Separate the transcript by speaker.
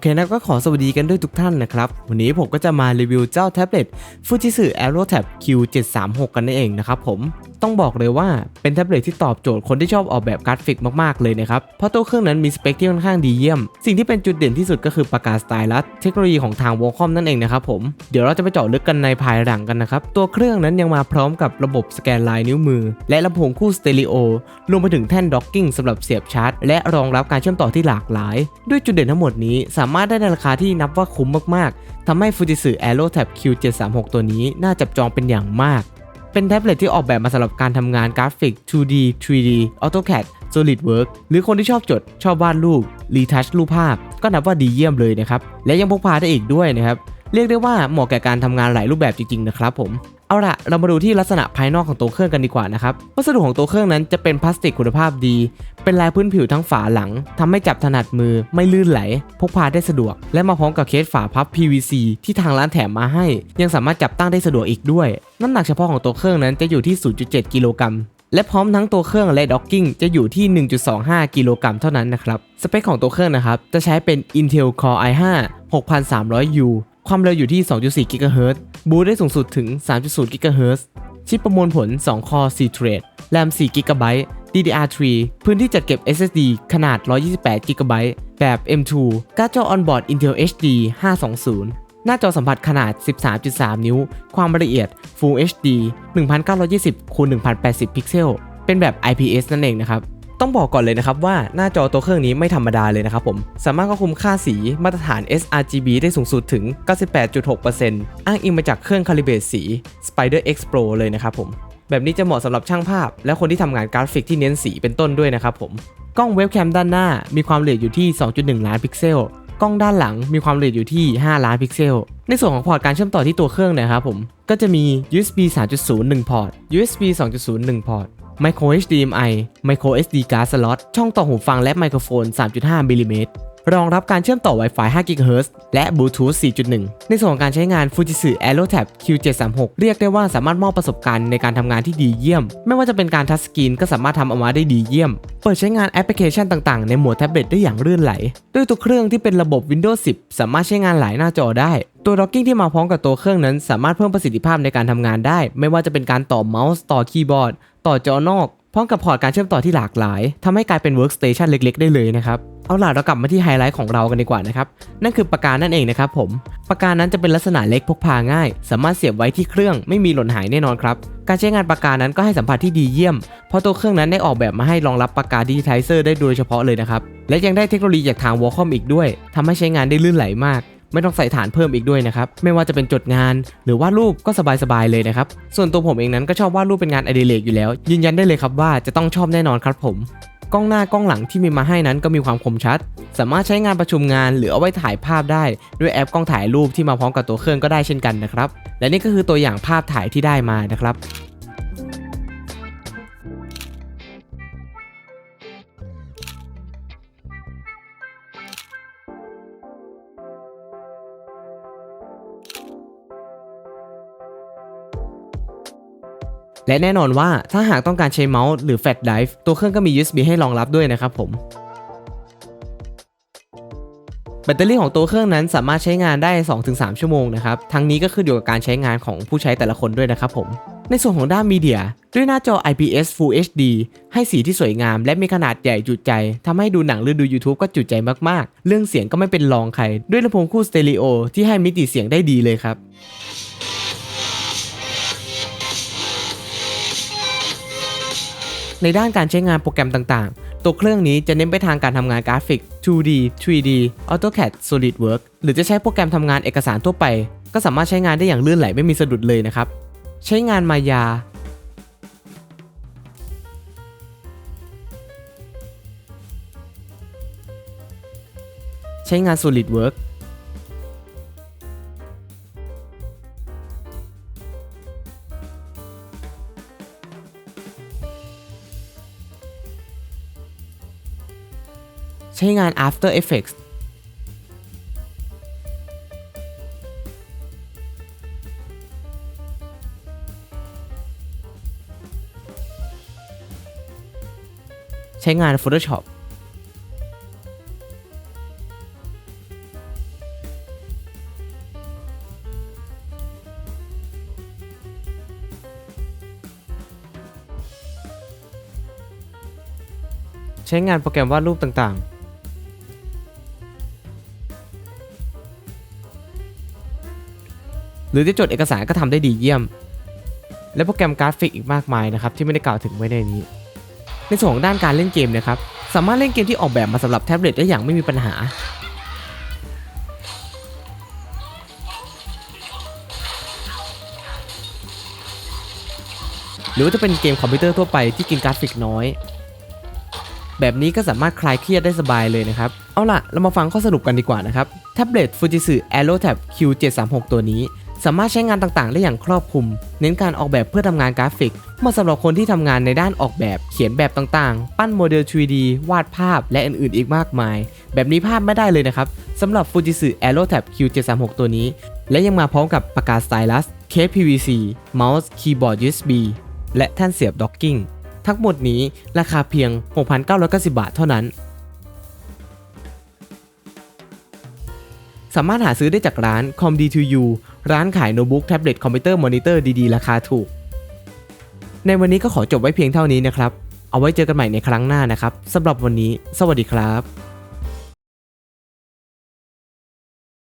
Speaker 1: เคนะก็ขอสวัสดีกันด้วยทุกท่านนะครับ วันนี้ผมก็จะมารีวิวเจ้าแท็บเล็ต Fujitsu AeroTab Q736 กันนั่นเองนะครับผมต้องบอกเลยว่าเป็นแท็บเล็ตที่ตอบโจทย์คนที่ชอบออกแบบกราฟิกมากๆเลยนะครับ เพราะตัวเครื่องนั้นมีสเปคที่ค่อนข้างดีเยี่ยม สิ่งที่เป็นจุดเด่นที่สุดก็คือปากกาสไตลัสเทคโนโลยีของทาง Wacom นั่นเองนะครับผม เดี๋ยวเราจะไปเจาะลึกกันในภายหลังกันนะครับ ตัวเครื่องนั้นยังมาพร้อมกับระบบสแกนลายนิ้วมือ และลำโพงคู่สเตอริโอรวมไปถึงแท่นด็อกกิ้งสำหรับเสียบชาร์จ และรองรับการเชื่อมต่อที่หลากหลาย ด้วยจุดเด่นทั้งหมดนี้สามารถได้ในราคาที่นับว่าคุ้มมากๆทำให้ Fujitsu AeroTab Q736 ตัวนี้น่าจับจองเป็นอย่างมาก เป็นแท็บเล็ตที่ออกแบบมาสำหรับการทำงานกราฟิก 2D 3D AutoCAD SolidWorks หรือคนที่ชอบจด ชอบวาดรูป รีทัชรูปภาพ ก็นับว่าดีเยี่ยมเลยนะครับ และยังพกพาได้อีกด้วยนะครับ เรียกได้ว่าเหมาะแก่การทำงานหลายรูปแบบจริงๆนะครับผม เอาล่ะเรามาดูที่ลักษณะภายนอกของตัวเครื่องกันดีกว่านะครับ วัสดุของตัวเครื่องนั้นจะเป็นพลาสติกคุณภาพดี เป็นลายพื้นผิวทั้งฝาหลังทำให้จับถนัดมือไม่ลื่นไหล พกพาได้สะดวก และมาพร้อมกับเคสฝาพับ PVC ที่ทางร้านแถมมาให้ ยังสามารถจับตั้งได้สะดวกอีกด้วย น้ำหนักเฉพาะของตัวเครื่องนั้นจะอยู่ที่ 0.7 กิโลกรัมและพร้อมทั้งตัวเครื่องและด็อกกิ้งจะอยู่ที่ 1.25 กิโลกรัมเท่านั้นนะครับ สเปคของตัวเครื่องนะครับ จะใช้เป็น Intel Core i5 6300U ความเร็วอยู่ที่ 2.4 GHz บูตได้สูงสุดถึง 3.0 GHz ชิปประมวลผล2 Core 4 Thread แรม 4 GB DDR3 พื้นที่จัดเก็บ SSD ขนาด 128 GB แบบ M2 การ์ดจอ On-board Intel HD 520 หน้าจอสัมผัสขนาด 13.3 นิ้ว ความละเอียด Full HD 1920คูณ1080 พิกเซล เป็นแบบ IPS นั่นเองนะครับ ต้องบอกก่อนเลยนะครับว่าหน้าจอตัวเครื่องนี้ไม่ธรรมดาเลยนะครับผม สามารถควบคุมค่าสีมาตรฐาน sRGB ได้สูงสุดถึง 98.6%อ้างอิงมาจากเครื่องคาลิเบรตสี Spider X Pro เลยนะครับผม แบบนี้จะเหมาะสำหรับช่างภาพ และคนที่ทำงานกราฟิกที่เน้นสีเป็นต้นด้วยนะครับผม กล้องเว็บแคมด้านหน้ามีความละเอียดอยู่ที่ 2.1 ล้านพิกเซล กล้องด้านหลังมีความละเอียดอยู่ที่ 5 ล้านพิกเซล ในส่วนของพอร์ตการเชื่อมต่อที่ตัวเครื่องนะครับผม ก็จะมี USB 3.0 1 พอร์ต USB 2.0 1 พอร์ต Micro HDMI Micro SD card slot ช่องต่อหูฟังและไมโครโฟน 3.5 มิลลิเมตรรองรับการเชื่อมต่อ Wi-Fi 5 GHz และ Bluetooth 4.1 ในส่วนของการใช้งาน Fujitsu AeroTab Q736 เรียกได้ว่าสามารถมอบประสบการณ์ในการทำงานที่ดีเยี่ยม ไม่ว่าจะเป็นการทัชสกรีนก็สามารถทำออกมาได้ดีเยี่ยม เปิดใช้งานแอปพลิเคชันต่างๆ ในหมดแท็บเล็ตได้อย่างลื่นไหล ด้วยตัวเครื่องที่เป็นระบบ Windows 10 สามารถใช้งานหลายหน้าจอได้ ตัวด็อกกิ้งที่มาพร้อมกับตัวเครื่องนั้น สามารถเพิ่มประสิทธิภาพในการทำงานได้ ไม่ว่าจะเป็นการต่อเมาส์ต่อคีย์บอร์ด ต่อจอนอกพร้อมกับพอร์ตการเชื่อมต่อที่หลากหลายทำให้กลายเป็น workstation เล็กๆ ได้เลยนะครับเอาล่ะเรากลับมาที่ไฮไลท์ของเรากันดีกว่านะครับ นั่นคือปากกานั่นเองนะครับผม ปากกานั้นจะเป็นลักษณะเล็กพกพาง่าย สามารถเสียบไว้ที่เครื่องไม่มีหล่นหายแน่นอนครับ การใช้งานปากกานั้นก็ให้สัมผัสที่ดีเยี่ยม เพราะตัวเครื่องนั้นได้ออกแบบมาให้รองรับปากกาดิจิทัลเซอร์ได้โดยเฉพาะเลยนะครับ และยังได้เทคโนโลยีจากทาง Wacom อีกด้วยทำให้ใช้งานได้ลื่นไหลมาก ไม่ต้องใส่ฐานเพิ่มอีกด้วยนะครับ ไม่ว่าจะเป็นจดงาน หรือวาดรูปก็สบายๆเลยนะครับ ส่วนตัวผมเองนั้นก็ชอบวาดรูปเป็นงานอดิเรกอยู่แล้ว ยืนยันได้เลยครับว่าจะต้องชอบแน่นอนครับผมกล้องหน้ากล้องหลังที่มีมาให้นั้นก็มีความคมชัด สามารถใช้งานประชุมงานหรือเอาไว้ถ่ายภาพได้ ด้วยแอปกล้องถ่ายรูปที่มาพร้อมกับตัวเครื่องก็ได้เช่นกันนะครับ และนี่ก็คือตัวอย่างภาพถ่ายที่ได้มานะครับ และแน่นอนว่าถ้าหากต้องการใช้เมาส์หรือแฟลชไดรฟ์ตัวเครื่องก็มี USB ให้รองรับด้วยนะครับผมแบตเตอรี่ของตัวเครื่องนั้นสามารถใช้งานได้ 2-3 ชั่วโมงนะครับ ทั้งนี้ก็ขึ้นอยู่กับการใช้งานของผู้ใช้แต่ละคนด้วยนะครับผม ในส่วนของด้านมีเดีย ด้วยหน้าจอ IPS Full HD ให้สีที่สวยงาม และมีขนาดใหญ่จุใจทำให้ดูหนังหรือดู YouTube ก็จุใจมากๆ เรื่องเสียงก็ไม่เป็นรองใคร ด้วยลำโพงคู่สเตอริโอที่ให้มิติเสียงได้ดีเลยครับ ในด้านการใช้งานโปรแกรมต่างๆ ตัวเครื่องนี้จะเน้นไปทางการทำงานกราฟิก 2D 3D AutoCAD SolidWorks หรือจะใช้โปรแกรมทำงานเอกสารทั่วไป ก็สามารถใช้งานได้อย่างลื่นไหลไม่มีสะดุดเลยนะครับ ใช้งานมายา ใช้งาน SolidWorks ใช้งาน After Effects ใช้งาน Photoshop ใช้งานโปรแกรมวาดรูปต่างๆ หรือจะจดเอกสารก็ทำได้ดีเยี่ยม และโปรแกรมกราฟิกอีกมากมายนะครับที่ไม่ได้กล่าวถึงไว้ในนี้ ในส่วนของด้านการเล่นเกมนะครับสามารถเล่นเกมที่ออกแบบมาสำหรับแท็บเล็ตได้อย่างไม่มีปัญหาหรือว่าจะเป็นเกมคอมพิวเตอร์ทั่วไปที่กินกราฟิกน้อย แบบนี้ก็สามารถคลายเครียดได้สบายเลยนะครับ เอาล่ะ เรามาฟังข้อสรุปกันดีกว่านะครับ แท็บเล็ต Fujitsu AeroTab Q736 ตัวนี้ สามารถใช้งานต่างๆ ได้อย่างครอบคลุม เน้นการออกแบบเพื่อทำงานกราฟิกเหมาะสำหรับคนที่ทำงานในด้านออกแบบ เขียนแบบต่างๆ ปั้นโมเดล 3D วาดภาพและอื่นๆ อีกมากมาย แบบนี้พลาดไม่ได้เลยนะครับสำหรับ Fujitsu AeroTab Q736 ตัวนี้ และยังมาพร้อมกับปากกาสไตลัสเคส PVC เมาส์คีย์บอร์ด USB และแท่นเสียบด็อกกิ้งทั้งหมดนี้ราคาเพียง 6,990 บาทเท่านั้น สามารถหาซื้อได้จากร้าน ComD2U ร้านขายโน้ตบุ๊กแท็บเล็ตคอมพิวเตอร์มอนิเตอร์ดีๆ ราคาถูก ในวันนี้ก็ขอจบไว้เพียงเท่านี้นะครับ เอาไว้เจอกันใหม่ในครั้งหน้านะครับสำหรับวันนี้ สวัสดีครับ